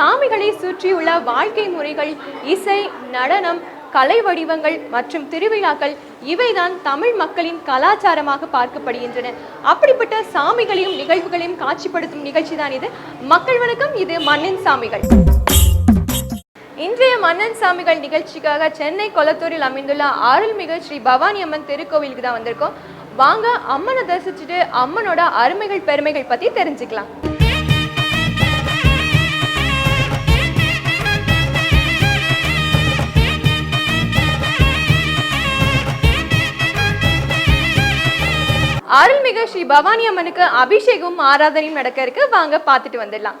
சாமிகளை சுற்றியுள்ள வாழ்க்கை முறைகள் இசை நடனம் கலை வடிவங்கள் மற்றும் திருவிழாக்கள் இவைதான் தமிழ் மக்களின் கலாச்சாரமாக பார்க்கப்படுகின்றன. அப்படிப்பட்ட சாமிகளையும் நிகழ்வுகளையும் காட்சிப்படுத்தும் நிகழ்ச்சி தான் இது. மக்கள் வணக்கம் இது மண்ணின் சாமிகள். இன்றைய மன்னன் சாமிகள் நிகழ்ச்சிக்காக சென்னை கொளத்தூரில் அமைந்துள்ள அருள்மிகு ஸ்ரீ பவானி அம்மன் திருக்கோவிலுக்கு தான் வந்திருக்கோம். வாங்க அம்மனை தரிசிச்சுட்டு அம்மனோட அருமைகள் பெருமைகள் பத்தி தெரிஞ்சுக்கலாம். அருள்மிகு ஸ்ரீ பவானி அம்மனுக்கு அபிஷேகமும் ஆராதனையும் நடக்க இருக்கு. வாங்க பார்த்துட்டு வந்துடலாம்.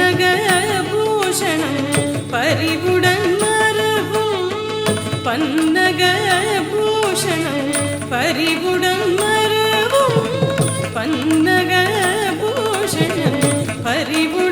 പന്നകഭൂഷണം പരിവുടൻ മറവും പന്നകഭൂഷണം പരിവുടൻ മറവും പന്നകഭൂഷണം പരിവുടൻ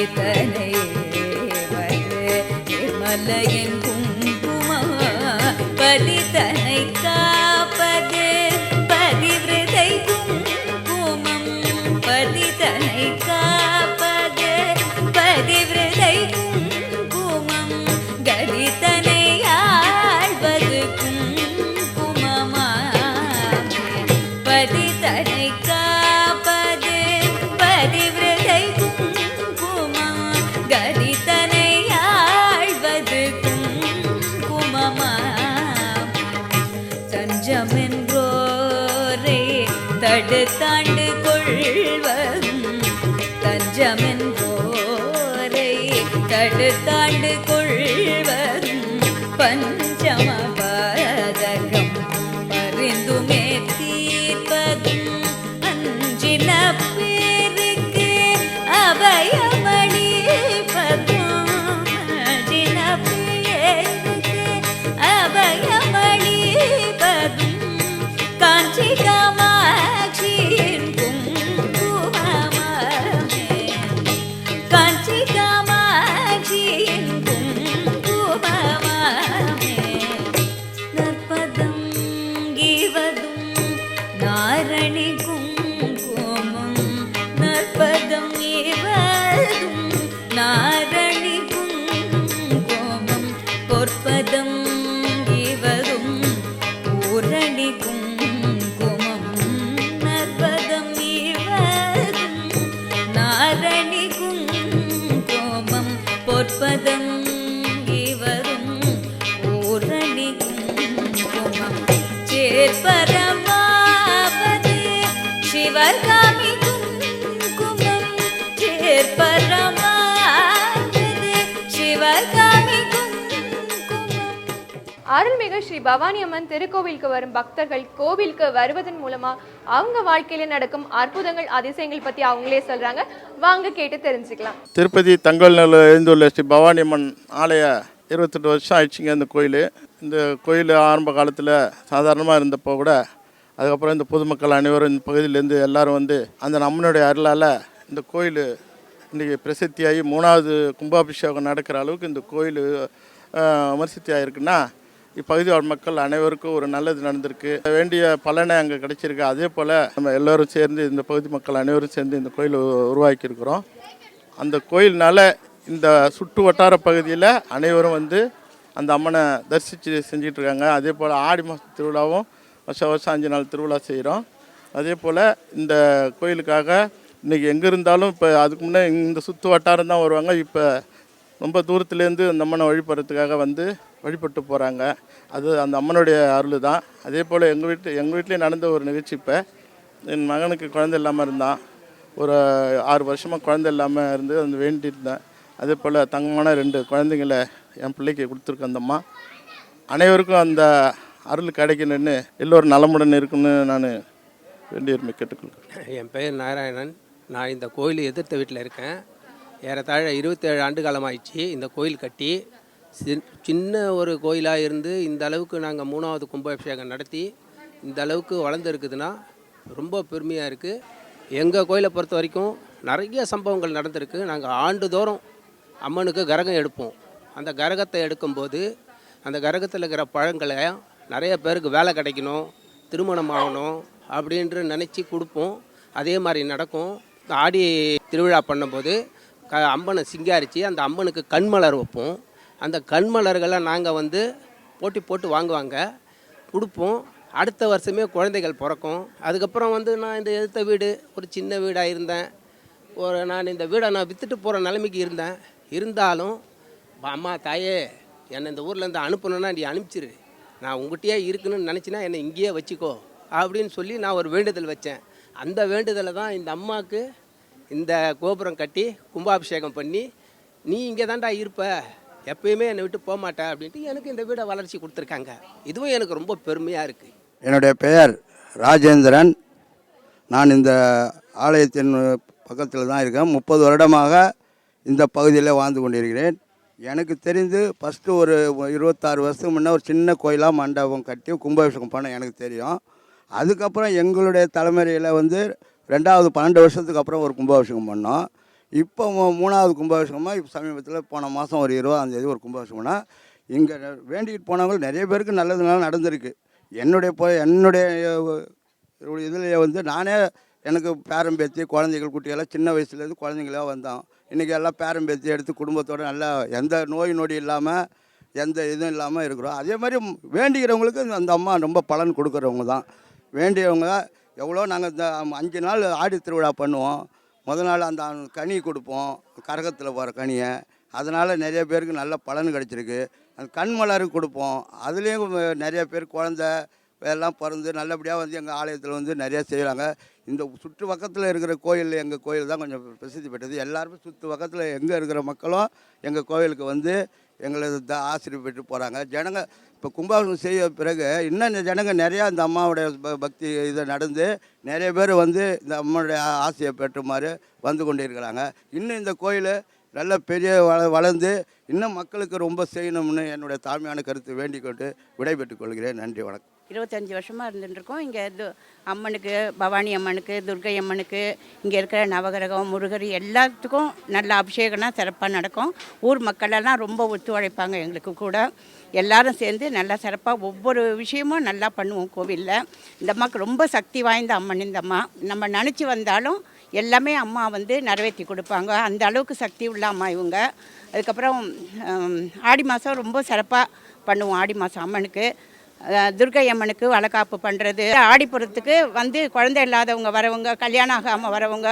இதனை மலையின் குங்குமா குங்குமம் பதிதனை தடுத்தாண்டு கொள்வதும் பஞ்சமபாதகம். பரிந்துமே தீர்ப்பதும் பொற்பதம் ஸ்ரீ பவானி அம்மன் திருக்கோவிலுக்கு வரும் பக்தர்கள் கோவிலுக்கு வருவதன் மூலமா அவங்க வாழ்க்கையில நடக்கும் அற்புதங்கள் அதிசயங்கள் பத்தி அவங்களே சொல்றாங்க. வாங்க கேட்டு தெரிஞ்சுக்கலாம். திருப்பதி தங்கல்நல்லூர் எழுந்துள்ள ஸ்ரீ பவானி அம்மன் ஆலய இருபத்தெட்டு வருஷம் ஆயிடுச்சுங்க இந்த கோயில். இந்த கோயில் ஆரம்ப காலத்தில் சாதாரணமாக இருந்தப்போ கூட அதுக்கப்புறம் இந்த பொதுமக்கள் அனைவரும் இந்த பகுதியிலேருந்து எல்லாரும் வந்து அந்த நம்மளுடைய அருளால் இந்த கோயில் இன்றைக்கி பிரசித்தியாகி மூணாவது கும்பாபிஷேகம் நடக்கிற அளவுக்கு இந்த கோயில் விமர்சித்தியாக இருக்குன்னா இப்பகுதி மக்கள் அனைவருக்கும் ஒரு நல்லது நடந்திருக்கு. வேண்டிய பலனை அங்கே கிடைச்சிருக்கு. அதே போல் நம்ம எல்லோரும் சேர்ந்து இந்த பகுதி மக்கள் அனைவரும் சேர்ந்து இந்த கோயில் உருவாக்கியிருக்கிறோம். அந்த கோயில்னால இந்த சுற்று வட்டார பகுதியில் அனைவரும் வந்து அந்த அம்மனை தரிசித்து செஞ்சிட்டு இருக்காங்க அதே போல் ஆடி மாத திருவிழாவும் வருஷம் வருஷம் அஞ்சு நாள் திருவிழா செய்கிறோம் அதே போல் இந்த கோயிலுக்காக இன்றைக்கி எங்கே இருந்தாலும் இப்போ அதுக்கு முன்னே இந்த சுற்று வட்டாரம் தான் வருவாங்க. இப்போ ரொம்ப தூரத்துலேருந்து அந்த அம்மனை வழிபடுறதுக்காக வந்து வழிபட்டு போகிறாங்க அது அந்த அம்மனுடைய அருள் தான் அதே போல் எங்கள் வீட்டு எங்கள் வீட்லேயே நடந்த ஒரு நிகழ்ச்சி இப்போ. என் மகனுக்கு குழந்தை இல்லாமல் இருந்தான். ஒரு ஆறு வருஷமாக குழந்தை இல்லாமல் இருந்து அந்த வேண்டியிருந்தேன் அதே போல் தங்கமான ரெண்டு குழந்தைங்கள என் பிள்ளைக்கு கொடுத்துருக்க அந்தம்மா அனைவருக்கும் அந்த அருள் கிடைக்கணும்னு எல்லோரும் நலமுடன் இருக்குன்னு நான் வேண்டியுரிமை கேட்டுக்கொள்கிறேன். என் பெயர் நாராயணன். நான் இந்த கோயில் எதிர்த்த வீட்டில் இருக்கேன். ஏறத்தாழ இருபத்தேழு ஆண்டு காலமாகிடுச்சு இந்த கோயில் கட்டி. சின்ன ஒரு கோயிலாக இருந்து இந்த அளவுக்கு நாங்கள் மூணாவது கும்பாபிஷேகம் நடத்தி இந்த அளவுக்கு வளர்ந்துருக்குதுன்னா ரொம்ப பெருமையாக இருக்குது எங்கள் கோயிலை பொறுத்த வரைக்கும் நிறைய சம்பவங்கள் நடந்திருக்கு. நாங்கள் ஆண்டுதோறும் அம்மனுக்கு கரகம் எடுப்போம். அந்த கரகத்தை எடுக்கும்போது அந்த கரகத்தில் இருக்கிற பழங்களை நிறைய பேருக்கு வேலை கிடைக்கணும் திருமணம் ஆகணும் அப்படின்று நினச்சி கொடுப்போம். அதே மாதிரி நடக்கும். ஆடி திருவிழா பண்ணும்போது க அம்மனை சிங்காரித்து அந்த அம்மனுக்கு கண்மலர் வைப்போம். அந்த கண்மலர்களை நாங்கள் வந்து போட்டி போட்டு வாங்குவாங்க. கொடுப்போம் அடுத்த வருஷமே குழந்தைகள் பிறக்கும். அதுக்கப்புறம் வந்து நான் இந்த எடுத்த வீடு ஒரு சின்ன வீடாக இருந்தேன். ஒரு நான் இந்த வீடை நான் விற்றுட்டு போகிற நிலைமைக்கு இருந்தேன். இருந்தாலும் அம்மா தாயே என்னை இந்த ஊர்லேருந்து அனுப்பணுன்னா நீ அனுப்பிச்சிரு. நான் உங்ககிட்டயே இருக்குன்னு நினச்சினா என்னை இங்கேயே வச்சுக்கோ அப்படின்னு சொல்லி நான் ஒரு வேண்டுதல் வச்சேன். அந்த வேண்டுதலை தான் இந்த அம்மாவுக்கு இந்த கோபுரம் கட்டி கும்பாபிஷேகம் பண்ணி நீ இங்கே தான்டா இருப்ப. எப்பயுமே என்னை விட்டு போக மாட்டேன் அப்படின்ட்டு எனக்கு இந்த வீடை வளர்ச்சி கொடுத்துருக்காங்க. இதுவும் எனக்கு ரொம்ப பெருமையாக இருக்குது என்னுடைய பெயர் ராஜேந்திரன். நான் இந்த ஆலயத்தின் பக்கத்தில் தான் இருக்கேன். முப்பது வருடமாக இந்த பகுதியில் வாழ்ந்து கொண்டிருக்கிறேன். எனக்கு தெரிந்து ஃபஸ்ட்டு ஒரு இருபத்தாறு வருஷத்துக்கு முன்னே ஒரு சின்ன கோயிலாக மண்டபம் கட்டி கும்பாபிஷேகம் பண்ண எனக்கு தெரியும். அதுக்கப்புறம் எங்களுடைய தலைமுறையில் வந்து ரெண்டாவது பன்னெண்டு வருஷத்துக்கு அப்புறம் ஒரு கும்பாபிஷேகம் பண்ணோம். இப்போ மூணாவது கும்பாபிஷேகமாக இப்போ சமீபத்தில் போன மாதம் ஒரு இருபதாந்தேதி ஒரு கும்பாபிஷேகம்னா இங்கே வேண்டிக்கிட்டு போனவங்க நிறைய பேருக்கு நல்லது நல்லா நடந்திருக்கு. என்னுடைய போ என்னுடைய இதில் வந்து நானே எனக்கு பேரன் பேத்தி குழந்தைகள் குட்டியெல்லாம் சின்ன வயசுலேருந்து குழந்தைங்களா வந்தோம் இன்றைக்கி எல்லாம் பேரன் பேத்தி எடுத்து குடும்பத்தோடு நல்லா எந்த நோய் நொடி இல்லாமல் எந்த இதுவும் இல்லாமல் இருக்கிறோம். அதே மாதிரி வேண்டிக்கிறவங்களுக்கு அந்த அம்மா ரொம்ப பலன் கொடுக்குறவங்க தான். வேண்டியவங்க எவ்வளோ நாங்கள் இந்த அஞ்சு நாள் ஆடி திருவிழா பண்ணுவோம். முத நாள் அந்த கனி கொடுப்போம் கரகத்தில் போகிற கனியை. அதனால் நிறைய பேருக்கு நல்ல பலன் கிடச்சிருக்கு. அந்த கண் மலர் கொடுப்போம். அதுலேயும் நிறைய பேர் குழந்த எல்லாம் பிறந்து நல்லபடியாக வந்து எங்கள் ஆலயத்தில் வந்து நிறையா செய்கிறாங்க இந்த சுற்று பக்கத்தில் இருக்கிற கோயில் எங்கள் கோயில் தான் கொஞ்சம் பிரசித்தி பெற்றது. எல்லாருமே சுற்று பக்கத்தில் எங்கே இருக்கிற மக்களும் எங்கள் கோயிலுக்கு வந்து எங்களை த- ஆசிரியர் பெற்று போகிறாங்க ஜனங்க இப்போ கும்பாபிஷேகம் செய்ய பிறகு இன்னும் இந்த ஜனங்க நிறையா இந்த அம்மாவுடைய ப- பக்தி இதை நடந்து நிறைய பேர் வந்து இந்த அம்மாவுடைய ஆ- ஆசையை பெற்றுமாறு வந்து கொண்டு இருக்கிறாங்க இன்னும் இந்த கோயில் நல்ல பெரிய வள வளர்ந்து இன்னும் மக்களுக்கு ரொம்ப செய்யணும்னு என்னுடைய தாழ்மையான கருத்து வேண்டிக் கொண்டு விடைபெற்றுக் கொள்கிறேன். நன்றி வணக்கம். இருபத்தஞ்சி வருஷமாக இருந்துட்டுருக்கோம். இங்கே இது அம்மனுக்கு பவானி அம்மனுக்கு துர்கை அம்மனுக்கு இங்கே இருக்கிற நவகிரகம் முருகர் எல்லாத்துக்கும் நல்ல அபிஷேகம்லாம் சிறப்பாக நடக்கும். ஊர் மக்களெல்லாம் ரொம்ப ஒத்துழைப்பாங்க எங்களுக்கு கூட. எல்லாரும் சேர்ந்து நல்லா சிறப்பாக ஒவ்வொரு விஷயமும் நல்லா பண்ணுவோம் கோவிலில். இந்த அம்மாவுக்கு ரொம்ப சக்தி வாய்ந்த அம்மன் இந்த அம்மா. நம்ம நினச்சி வந்தாலும் எல்லாமே அம்மா வந்து நிறைவேற்றி கொடுப்பாங்க. அந்த அளவுக்கு சக்தி உள்ள அம்மா இவங்க. அதுக்கப்புறம் ஆடி மாதம் ரொம்ப சிறப்பாக பண்ணுவோம். ஆடி மாதம் அம்மனுக்கு. துர்கை அம்மனுக்கு வளக்காப்பு பண்ணுறது ஆடிப்புறத்துக்கு வந்து குழந்தை இல்லாதவங்க வரவங்க கல்யாணம் ஆகாமல் வரவங்க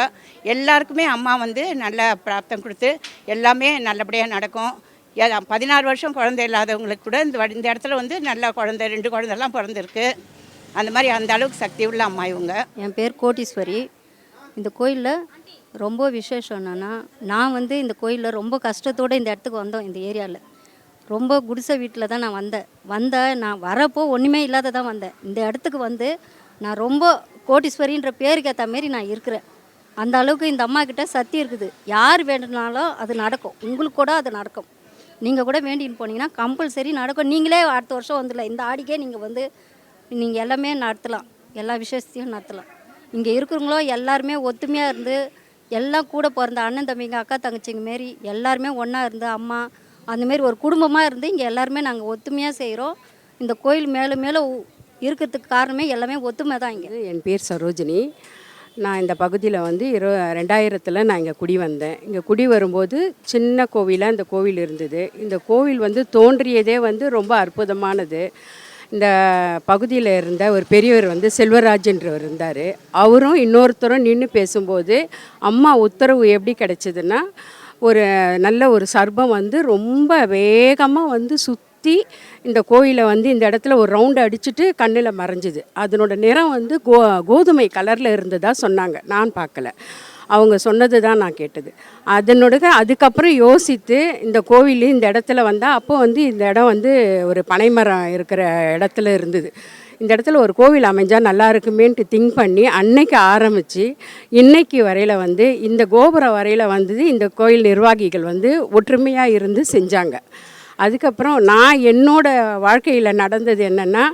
எல்லாருக்குமே அம்மா வந்து நல்ல பிராப்தம் கொடுத்து எல்லாமே நல்லபடியாக நடக்கும். பதினாறு வருஷம் குழந்தை இல்லாதவங்களுக்கு கூட இந்த இந்த இடத்துல வந்து நல்ல குழந்தை ரெண்டு குழந்தைலாம் பிறந்திருக்கு. அந்த மாதிரி அந்த அளவுக்கு சக்தி உள்ள அம்மா இவங்க. என் பேர் கோட்டீஸ்வரி. இந்த கோயிலில் ரொம்ப விசேஷம் என்னென்னா நான் வந்து இந்த கோயிலில் ரொம்ப கஷ்டத்தோடு இந்த இடத்துக்கு வந்தோம் இந்த ஏரியாவில் ரொம்ப குடிசை வீட்டில் தான் நான் வந்தேன். வந்தேன் நான் வரப்போ ஒன்றுமே இல்லாத தான் வந்தேன். இந்த இடத்துக்கு வந்து நான் ரொம்ப கோட்டீஸ்வரின்ற பேருக்கு ஏற்ற மாரி நான் இருக்கிறேன். அந்த அளவுக்கு இந்த அம்மா கிட்ட சக்தி இருக்குது. யார் வேண்டுனாலும் அது நடக்கும். உங்களுக்கு கூட அது நடக்கும். நீங்கள் கூட வேண்டின்னு போனீங்கன்னா கம்பல்சரி நடக்கும். நீங்களே அடுத்த வருஷம் வந்துடல இந்த ஆடிக்கே நீங்கள் வந்து நீங்கள் எல்லாமே நடத்தலாம். எல்லா விசேஷத்தையும் நடத்தலாம். இங்கே இருக்கிறவங்களோ எல்லாருமே ஒத்துமையாக இருந்து எல்லாம் கூட பிறந்த அண்ணன் தம்பிங்க அக்கா தங்கச்சிங்க மாரி எல்லாருமே ஒன்றா இருந்து அம்மா அந்தமாரி ஒரு குடும்பமாக இருந்து இங்கே எல்லாருமே நாங்கள் ஒத்துமையாக செய்கிறோம் இந்த கோயில் மேலே மேலே இருக்கிறதுக்கு காரணமே எல்லாமே ஒத்துமை தான் இங்கே. என் பேர் சரோஜினி. நான் இந்த பகுதியில் வந்து இரு ரெண்டாயிரத்தில் நான் இங்கே குடி வந்தேன். இங்கே குடி வரும்போது சின்ன கோவிலாக இந்த கோவில் இருந்தது. இந்த கோவில் வந்து தோன்றியதே வந்து ரொம்ப அற்புதமானது. இந்த பகுதியில் இருந்த ஒரு பெரியவர் வந்து செல்வராஜன்றவர் இருந்தார். அவரும் இன்னொருத்தரும் நின்று பேசும்போது அம்மா உத்தரவு எப்படி கிடைச்சதுன்னா ஒரு நல்ல ஒரு சர்பம் வந்து ரொம்ப வேகமாக வந்து சுற்றி இந்த கோயிலை வந்து இந்த இடத்துல ஒரு ரவுண்டு அடிச்சுட்டு கண்ணில் மறைஞ்சுது. அதனோட நிறம் வந்து கோ கோதுமை கலரில் இருந்ததாக சொன்னாங்க. நான் பார்க்கல. அவங்க சொன்னது தான் நான் கேட்டது. அதனோட அதுக்கப்புறம் யோசித்து இந்த கோவில் இந்த இடத்துல வந்தால் அப்போ வந்து இந்த இடம் வந்து ஒரு பனைமரம் இருக்கிற இடத்துல இருந்தது. இந்த இடத்துல ஒரு கோவில் அமைஞ்சால் நல்லா இருக்குமேன்ட்டு திங்க் பண்ணி அன்னைக்கு ஆரம்பித்து இன்னைக்கு வரையில் வந்து இந்த கோபுரம் வரையில் வந்தது இந்த கோயில் நிர்வாகிகள் வந்து ஒற்றுமையாக இருந்து செஞ்சாங்க. அதுக்கப்புறம் நான் என்னோடய வாழ்க்கையில் நடந்தது என்னென்னா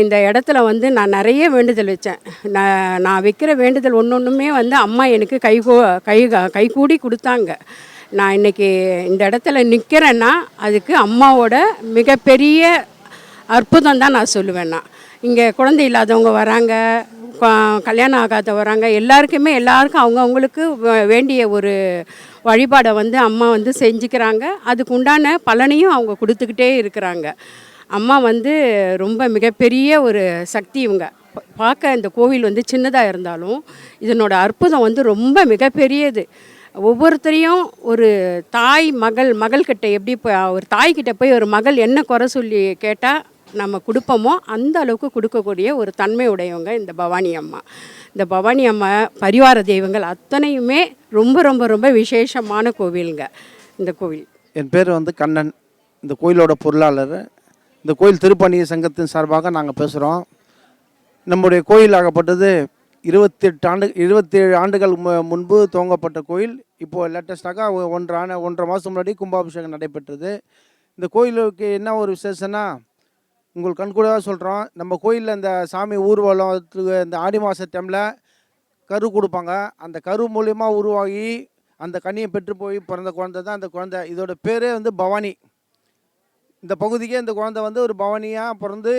இந்த இடத்துல வந்து நான் நிறைய வேண்டுதல் வச்சேன். நான் நான் வைக்கிற வேண்டுதல் ஒன்று ஒன்றுமே வந்து அம்மா எனக்கு கை கோ கை கைகூடி கொடுத்தாங்க. நான் இன்னைக்கு இந்த இடத்துல நிற்கிறேன்னா அதுக்கு அம்மாவோட மிகப்பெரிய அற்புதம் தான் நான் சொல்லுவேன் நான் இங்கே குழந்தை இல்லாதவங்க வராங்க கல்யாணம் ஆகாத வராங்க. எல்லாருக்குமே எல்லாருக்கும் அவங்கவுங்களுக்கு வேண்டிய ஒரு வழிபாடை வந்து அம்மா வந்து செஞ்சுக்கிறாங்க. அதுக்கு உண்டான பலனையும் அவங்க கொடுத்துக்கிட்டே இருக்கிறாங்க. அம்மா வந்து ரொம்ப மிகப்பெரிய ஒரு சக்தி இவங்க. பார்க்க இந்த கோவில் வந்து சின்னதாக இருந்தாலும் இதனோட அற்புதம் வந்து ரொம்ப மிகப்பெரியது. ஒவ்வொருத்தரையும் ஒரு தாய் மகள் மகள்கிட்ட எப்படி போய் ஒரு தாய்கிட்ட போய் ஒரு மகள் என்ன குறை சொல்லி கேட்டால் நம்ம கொடுப்போமோ அந்த அளவுக்கு கொடுக்கக்கூடிய ஒரு தன்மை உடையவங்க இந்த பவானி அம்மா. இந்த பவானி அம்மா பரிவார தெய்வங்கள் அத்தனையுமே ரொம்ப ரொம்ப ரொம்ப விசேஷமான கோவிலுங்க. இந்த கோவில். என் பேர் வந்து கண்ணன். இந்த கோயிலோட பொருளாளர். இந்த கோயில் திருப்பணி சங்கத்தின் சார்பாக நாங்கள் பேசுகிறோம் நம்முடைய கோயில் ஆகப்பட்டது இருபத்தெட்டு ஆண்டு இருபத்தேழு ஆண்டுகள் மு- முன்பு துவங்கப்பட்ட கோயில். இப்போது லேட்டஸ்டாக ஒன்றான ஒன்றரை மாதம் முன்னாடி கும்பாபிஷேகம் நடைபெற்றது. இந்த கோயிலுக்கு என்ன ஒரு விசேஷம்னா உங்களுக்கு கண்கூடாக சொல்கிறோம் நம்ம கோயிலில் இந்த சாமி ஊர்வலத்துக்கு இந்த ஆடி மாத டைமில் கரு கொடுப்பாங்க. அந்த கரு மூலயமா உருவாகி அந்த கனியை பெற்று போய் பிறந்த குழந்தை தான் அந்த குழந்தை. இதோட பேரே வந்து பவானி. இந்த பகுதிக்கே இந்த குழந்தை வந்து ஒரு பவானியாக பிறந்து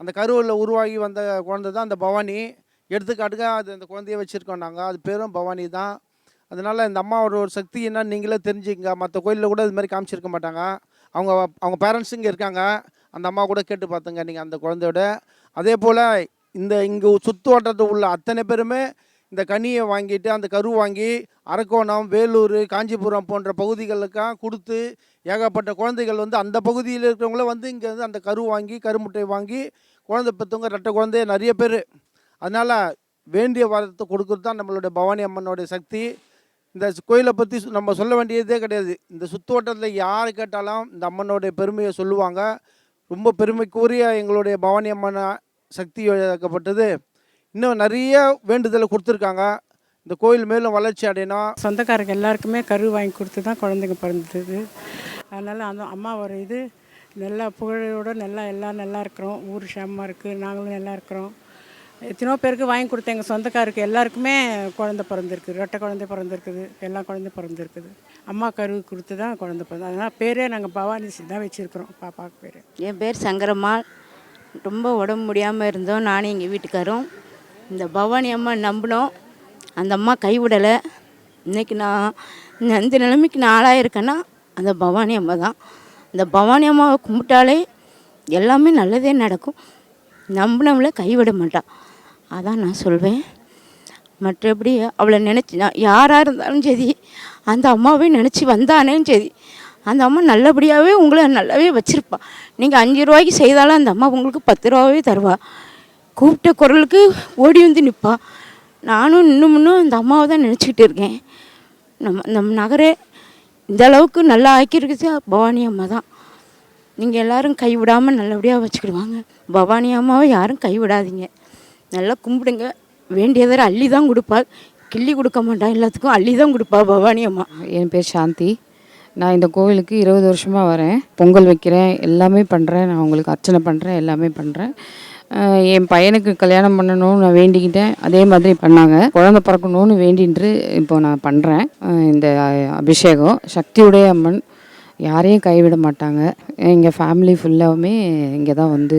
அந்த கருவில் உருவாகி வந்த குழந்தை தான் அந்த பவானி. எடுத்துக்காட்டுக்க அது அந்த குழந்தைய வச்சுருக்கோம் நாங்கள் அது பேரும் பவானி தான். அதனால் இந்த அம்மாவோட ஒரு சக்தி என்னன்னு நீங்களே தெரிஞ்சுக்கங்க. மற்ற கோயிலில் கூட இது மாதிரி காமிச்சிருக்க மாட்டாங்க. அவங்க அவங்க பேரண்ட்ஸுங்க இருக்காங்க. அந்த அம்மா கூட கேட்டு பார்த்துங்க நீங்கள் அந்த குழந்தையோட. அதே போல் இந்த இங்கே சுற்று வட்டத்தில் உள்ள அத்தனை பேருமே இந்த கனியை வாங்கிட்டு அந்த கரு வாங்கி அரக்கோணம் வேலூர் காஞ்சிபுரம் போன்ற பகுதிகளுக்காக கொடுத்து ஏகப்பட்ட குழந்தைகள் வந்து அந்த பகுதியில் இருக்கிறவங்கள வந்து இங்கே வந்து அந்த கரு வாங்கி கருமுட்டை வாங்கி குழந்தை பெற்றவங்க ரெட்டை குழந்தைய நிறைய பேர். அதனால் வேண்டிய வரத்தை கொடுக்குறது தான் நம்மளுடைய பவானி அம்மனுடைய சக்தி. இந்த கோயிலை பற்றி நம்ம சொல்ல வேண்டியதே கிடையாது. இந்த சுற்று வட்டத்தில் யார் கேட்டாலும் இந்த அம்மனுடைய பெருமையை சொல்லுவாங்க. ரொம்ப பெருமைக்குரிய எங்களுடைய பவானி அம்மன் சக்தி இழக்கப்பட்டது இன்னும் நிறைய வேண்டுதலை கொடுத்துருக்காங்க. இந்த கோயில் மேலும் வளர்ச்சி அடையணும். சொந்தக்காரங்க எல்லாருக்குமே கரு வாங்கி கொடுத்து தான் குழந்தைங்க பிறந்தது. அதனால் அந்த அம்மா ஒரு இது நல்லா புகழோடு நல்லா எல்லாம் நல்லா இருக்கிறோம். ஊர் ஷேமாக இருக்குது நாங்களும் நல்லா இருக்கிறோம். எத்தனையோ பேருக்கு வாங்கி கொடுத்த எங்கள் சொந்தக்காருக்கு எல்லாருக்குமே குழந்தை பிறந்திருக்குது ரெட்டை குழந்தை பிறந்திருக்குது. எல்லா குழந்தை பிறந்திருக்குது. அம்மா கரு கொடுத்து தான் குழந்தை பிறந்தது அதனால் பேரே நாங்கள் பவானி தான் வச்சுருக்குறோம். பாப்பாவுக்கு பேர். என் பேர் சங்கரம்மாள். ரொம்ப உடம்பு முடியாமல் இருந்தோம். நானும் எங்கள் வீட்டுக்காரும். இந்த பவானி அம்மா நம்பினோம். அந்த அம்மா கைவிடலை. இன்றைக்கி நான் இந்த இந்த நிலைமைக்கு நான் ஆளாயிருக்கேன்னா அந்த பவானி அம்மா தான். இந்த பவானி அம்மாவை கும்பிட்டாலே எல்லாமே நல்லதே நடக்கும். நம்பினவளை கைவிட மாட்டான் அதான் நான் சொல்வேன். மற்றபடி அவளை நினச்சி நான் யாராக இருந்தாலும் சரி அந்த அம்மாவே நினச்சி வந்தானேன்னு சரி அந்த அம்மா நல்லபடியாகவே உங்களை நல்லாவே வச்சுருப்பா. நீங்கள் அஞ்சு ரூபாய்க்கு செய்தாலும் அந்த அம்மா உங்களுக்கு பத்து ரூபாவே தருவா. கூப்பிட்ட குரலுக்கு ஓடி வந்து நிற்பா நானும் இன்னும் இன்னும் அந்த அம்மாவை தான் நினச்சிக்கிட்டு இருக்கேன். நம்ம நம்ம நகரே இந்த அளவுக்கு நல்லா ஆக்கியிருக்குது பவானி அம்மா தான். நீங்கள் எல்லாரும் கைவிடாமல் நல்லபடியாக வச்சுக்கிடுவாங்க. பவானி அம்மாவை யாரும் கைவிடாதீங்க. நல்லா கும்பிடுங்க. வேண்டியதை அள்ளி தான் கொடுப்பா கிள்ளி கொடுக்க மாட்டான் எல்லாத்துக்கும் அள்ளி தான் கொடுப்பா பவானி அம்மா. என் பேர் சாந்தி. நான் இந்த கோவிலுக்கு இருபது வருஷமாக வரேன். பொங்கல் வைக்கிறேன் எல்லாமே பண்ணுறேன் நான் உங்களுக்கு அர்ச்சனை பண்ணுறேன் எல்லாமே பண்ணுறேன் என் பையனுக்கு கல்யாணம் பண்ணணும்னு நான் வேண்டிக்கிட்டேன். அதே மாதிரி பண்ணாங்க. குழந்தை பிறக்கணும்னு வேண்டின்று இப்போ நான் பண்ணுறேன் இந்த அபிஷேகம். சக்தியுடைய அம்மன் யாரையும் கைவிட மாட்டாங்க. எங்கள் ஃபேமிலி ஃபுல்லாகவுமே இங்கே தான் வந்து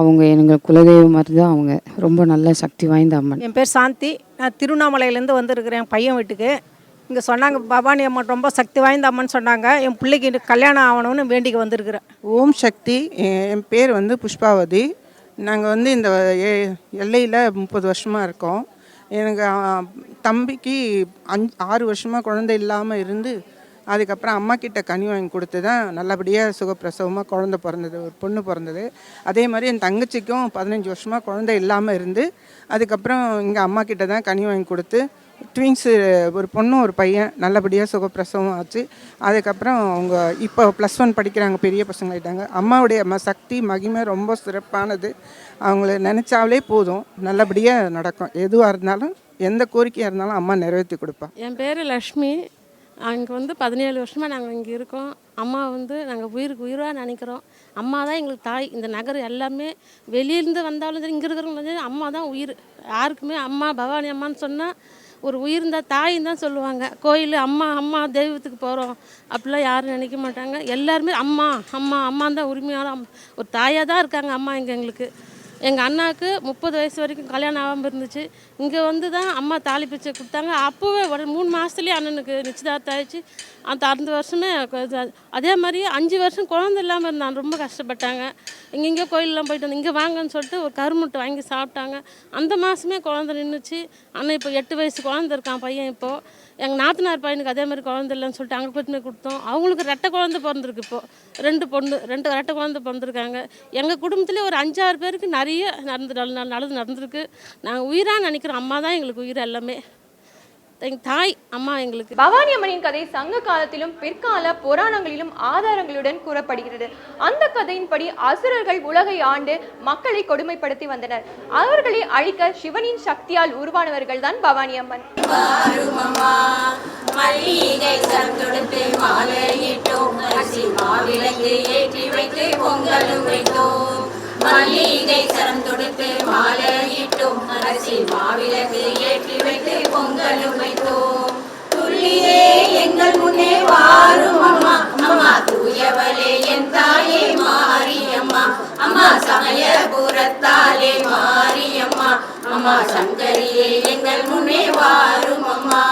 அவங்க எங்கள் குலதெய்வம் மாதிரி தான் அவங்க. ரொம்ப நல்ல சக்தி வாய்ந்த அம்மன். என் பேர் சாந்தி. நான் திருவண்ணாமலையிலேருந்து வந்திருக்கிறேன். பையன் வீட்டுக்கு. இங்கே சொன்னாங்க பவானி அம்மன் ரொம்ப சக்தி வாய்ந்த அம்மன் சொன்னாங்க. என் பிள்ளைக்கு கல்யாணம் ஆகணும்னு வேண்டிக்க வந்திருக்கிறேன். ஓம் சக்தி. என் பேர் வந்து புஷ்பாவதி. நாங்கள் வந்து இந்த எல்லையில் முப்பது வருஷமாக இருக்கோம். எனக்கு தம்பிக்கு அஞ்சு ஆறு வருஷமாக குழந்தை இல்லாமல் இருந்து அதுக்கப்புறம் அம்மா கிட்ட கனி வாங்கி கொடுத்து தான் நல்லபடியாக சுகப்பிரசவமாக குழந்த பிறந்தது ஒரு பொண்ணு பிறந்தது. அதே மாதிரி என் தங்கச்சிக்கும் பதினஞ்சு வருஷமாக குழந்தை இல்லாமல் இருந்து அதுக்கப்புறம் இங்கே அம்மா கிட்ட தான் கனி வாங்கி கொடுத்து ட்வின்ஸு ஒரு பொண்ணும் ஒரு பையன் நல்லபடியாக சுகப்பிரசவம் ஆச்சு. அதுக்கப்புறம் அவங்க இப்போ ப்ளஸ் ஒன் படிக்கிறாங்க பெரிய பசங்களாகிட்டாங்க அம்மாவுடைய ம சக்தி மகிமை ரொம்ப சிறப்பானது. அவங்கள நினச்சாலே போதும். நல்லபடியாக நடக்கும். எதுவாக இருந்தாலும் எந்த கோரிக்கையாக இருந்தாலும் அம்மா நிறைவேற்றி கொடுப்பா. என் பேர் லக்ஷ்மி. அங்கே வந்து பதினேழு வருஷமாக நாங்கள் இங்கே இருக்கோம். அம்மா வந்து நாங்கள் உயிருக்கு உயிராக நினைக்கிறோம். அம்மா தான் எங்களுக்கு தாய். இந்த நகர் எல்லாமே வெளியிலேருந்து வந்தாலும் சரி இங்கே இருக்கிறவங்க சரி அம்மா தான் உயிர். யாருக்குமே அம்மா பவானி அம்மான்னு சொன்னால் ஒரு உயிர்ந்த தாயின்னு தான் சொல்லுவாங்க. கோயில் அம்மா அம்மா தெய்வத்துக்கு போகிறோம் அப்படிலாம் யாரும் நினைக்க மாட்டாங்க. எல்லாருமே அம்மா அம்மா அம்மா தான் உரிமையான ஒரு தாயாக தான் இருக்காங்க அம்மா இங்கே எங்களுக்கு. எங்கள் அண்ணாவுக்கு முப்பது வயசு வரைக்கும் கல்யாணம் ஆகாமல் இருந்துச்சு. இங்கே வந்து தான் அம்மா தாலி பிச்சை கொடுத்தாங்க. அப்போவே ஒரு மூணு மாதத்துலேயே அண்ணனுக்கு நிச்சயதார்த்தம் ஆயிடுச்சு. அந்த அந்த வருஷமே அதே மாதிரி அஞ்சு வருஷம் குழந்த இல்லாமல் இருந்தான். ரொம்ப கஷ்டப்பட்டாங்க. இங்கே இங்கே கோயிலெலாம் போயிட்டு வந்து இங்கே வாங்கன்னு சொல்லிட்டு ஒரு கருமுட்டை வாங்கி சாப்பிட்டாங்க. அந்த மாதமே குழந்த நின்றுச்சு அண்ணன் இப்போ எட்டு வயசு குழந்தை இருக்கான் பையன் இப்போது எங்கள் நாத்தனார் பையனுக்கு அதே மாதிரி குழந்த இல்லைன்னு சொல்லிட்டு அங்கே போயிட்டு போய் கொடுத்தோம். அவங்களுக்கு ரெட்டை குழந்தை பிறந்திருக்கு இப்போது ரெண்டு பொண்ணு ரெண்டு ரெட்டை குழந்தை பிறந்திருக்காங்க. எங்கள் குடும்பத்திலே ஒரு அஞ்சாறு பேருக்கு நிறைய நடந்து நல்ல- நல்லது நடந்திருக்கு. நாங்கள் உயிராக நினைக்கிறோம் அம்மா தான் எங்களுக்கு உயிர் எல்லாமே. எங்கள் தாய் அம்மா எங்களுக்கு. பவானி அம்மனின் கதை சங்க காலத்திலும் பிற்கால புராணங்களிலும் ஆதாரங்களுடன் கூறப்படுகிறது. அந்த கதையின்படி அசுரர்கள் உலகை ஆண்டு மக்களை கொடுமைப்படுத்தி வந்தனர். அவர்களை அழிக்க சிவனின் சக்தியால் உருவானவர்கள் தான் பவானி அம்மன். மல்லிகை சரம் தொடுத்து அரசின் மாவிளக்கு ஏற்றி வைத்து பொங்கலும் வைத்தோம். துள்ளியே எங்கள் முன்னே வாரும் அம்மா. அம்மா தூயவளே என் தாயே மாரியம்மா. அம்மா சமயபுரத்தாலே மாரியம்மா. அம்மா சங்கரியே எங்கள் முன்னே வாரும் அம்மா.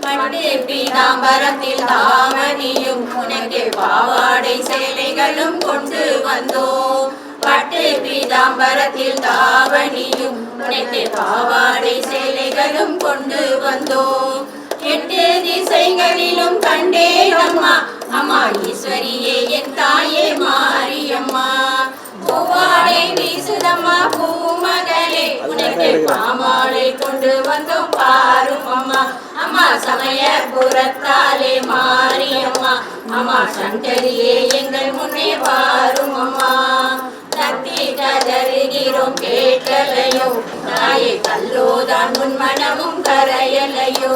பண்டே பீதாம்பரத்தில் தாமணியும் உனக்கு பாவாடை சேலைகளும் கொண்டு வந்தோம். பட்டு பீதாம்பரத்தில் தாவணியும் உனக்கு பாவாடை சேலைகளும் கொண்டு வந்தோம். எட்டு திசைகளிலும் கண்டேன் அம்மா அம்மா ஈஸ்வரியே என் தாயே மாரியம்மா. பூவாடை வீசுதம்மா பூமகளே உனக்கு பாமாலை கொண்டு வந்தோம் பாரும் அம்மா. அம்மா சமய புறத்தாலே மாரியம்மா. அம்மா சங்கரியே எங்கள் முன்னே பாரும் அம்மா. கதறுகிறோம் கேட்கலையோ தாயே கல்லோதான் உன் மனமும் கரையலையோ?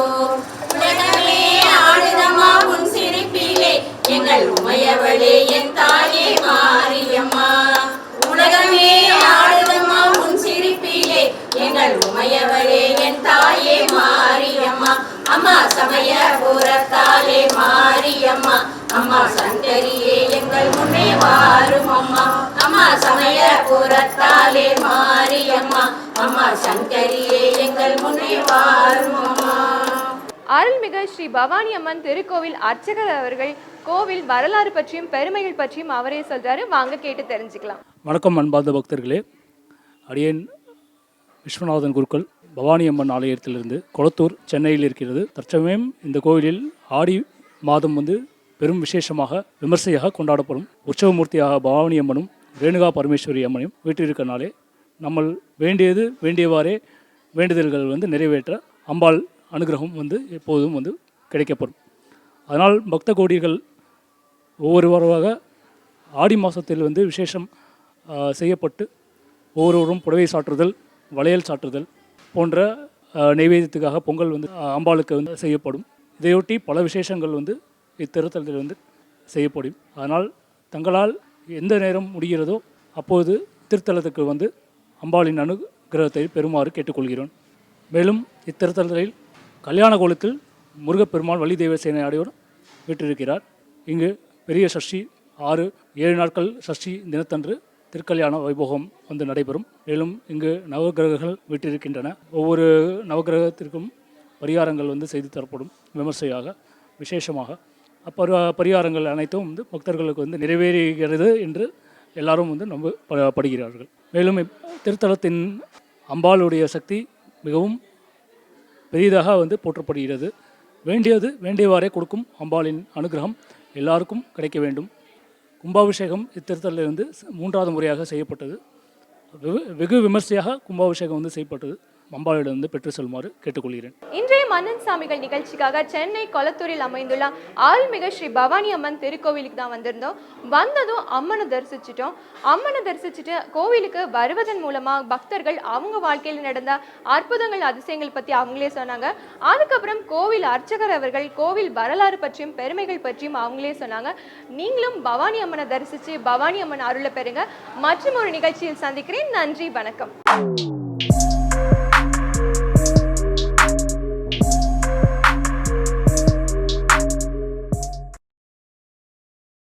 உலகமே ஆடுதமா உன் சிரிப்பிலே எங்கள் உமையவளே என் தாயே மாரியம்மா. உலகமே ஆடுதமா உன் சிரிப்பிலே எங்கள் உமையவளே அம்மா சமயபுரத்தாலே மாரியம்மா. அம்மா சங்கரியே எங்கள் முன்னே வாரும் அம்மா. அம்மா சமயபுரத்தாலே மாரியம்மா. அம்மா சங்கரியே எங்கள் முன்னே வாரும் அம்மா. அருள்மிகு ஸ்ரீ பவானி அம்மன் திருக்கோவில் அர்ச்சகர் அவர்கள் கோவில் வரலாறு பற்றியும் பெருமைகள் பற்றியும் அவரே சொல்றாரு. வாங்க கேட்டு தெரிஞ்சுக்கலாம். வணக்கம் அன்பார்ந்த பக்தர்களே. அடியேன் விஸ்வநாதன் குருக்கள். பவானி அம்மன் ஆலயத்திலிருந்து கொளத்தூர் சென்னையில் இருக்கிறது. தற்சமயம் இந்த கோவிலில் ஆடி மாதம் வந்து பெரும் விசேஷமாக விமர்சையாக கொண்டாடப்படும் உற்சவமூர்த்தியாக பவானி அம்மனும் ரேணுகா பரமேஸ்வரி அம்மனையும் வீற்றிருக்கனாலே நம்ம வேண்டியது வேண்டியவாறே வேண்டுதல்கள் வந்து நிறைவேற்ற அம்பாள் அனுகிரகம் வந்து எப்போதும் வந்து கிடைக்கப்படும். அதனால் பக்த கோடிகள் ஒவ்வொரு வாரமாக ஆடி மாதத்தில் வந்து விசேஷம் செய்யப்பட்டு ஒவ்வொருவரும் புடவை சாற்றுதல் வளையல் சாற்றுதல் போன்ற நைவேத்தியத்துக்காக பொங்கல் வந்து அம்பாளுக்கு வந்து செய்யப்படும். இதையொட்டி பல விசேஷங்கள் வந்து இத்திருத்தலத்தில் வந்து செய்யப்படும். அதனால் தங்களால் எந்த நேரம் முடிகிறதோ அப்போது திருத்தலத்துக்கு வந்து அம்பாளின் அனுகிரகத்தை பெறுமாறு கேட்டுக்கொள்கிறோம். மேலும் இத்திருத்தலத்தில் கல்யாண கோலத்தில் முருகப்பெருமாள் வள்ளி தெய்வ சேனையாடியோடு விட்டிருக்கிறார் இங்கு பெரிய சஷ்டி ஆறு ஏழு நாட்கள் சஷ்டி தினத்தன்று திருக்கல்யாண வைபோகம் வந்து நடைபெறும். மேலும் இங்கு நவகிரகங்கள் விட்டிருக்கின்றன. ஒவ்வொரு நவகிரகத்திற்கும் பரிகாரங்கள் வந்து செய்து தரப்படும். விமர்சையாக விசேஷமாக. அப்பரி பரிகாரங்கள் அனைத்தும் வந்து பக்தர்களுக்கு வந்து நிறைவேறுகிறது என்று எல்லாரும் வந்து நம்ப படுகிறார்கள். மேலும் இப் திருத்தலத்தின் அம்பாளுடைய சக்தி மிகவும் பெரிதாக வந்து போற்றப்படுகிறது. வேண்டியது வேண்டியவாறே கொடுக்கும் அம்பாளின் அனுகிரகம் எல்லாருக்கும் கிடைக்க வேண்டும். கும்பாபிஷேகம் இத்திருத்தலிலிருந்து மூன்றாவது முறையாக செய்யப்பட்டது. வெகு வெகு விமர்சையாக கும்பாபிஷேகம் வந்து செய்யப்பட்டது. அம்பாளிடம் பெற்று செல்லுமாறு கேட்டுக்கொள்கிறேன். இன்றைய மன்னன் சாமிகள் நிகழ்ச்சிக்காக சென்னை கொளத்தூரில் அமைந்துள்ள ஆள்மிகு ஸ்ரீ பவானி அம்மன் திருக்கோவிலுக்கு தான் வந்திருந்தோம். வந்ததும் அம்மனை தரிசிச்சிட்டோம். அம்மனை தரிசிச்சுட்டு கோவிலுக்கு வருவதன் மூலமா பக்தர்கள் அவங்க வாழ்க்கையில் நடந்த அற்புதங்கள் அதிசயங்கள் பற்றி அவங்களே சொன்னாங்க. அதுக்கப்புறம் கோவில் அர்ச்சகர் அவர்கள் கோவில் வரலாறு பற்றியும் பெருமைகள் பற்றியும் அவங்களே சொன்னாங்க. நீங்களும் பவானி அம்மனை தரிசிச்சு பவானி அம்மன் அருளை பெறுங்க. மற்றும் ஒரு நிகழ்ச்சியில் சந்திக்கிறேன். நன்றி வணக்கம்.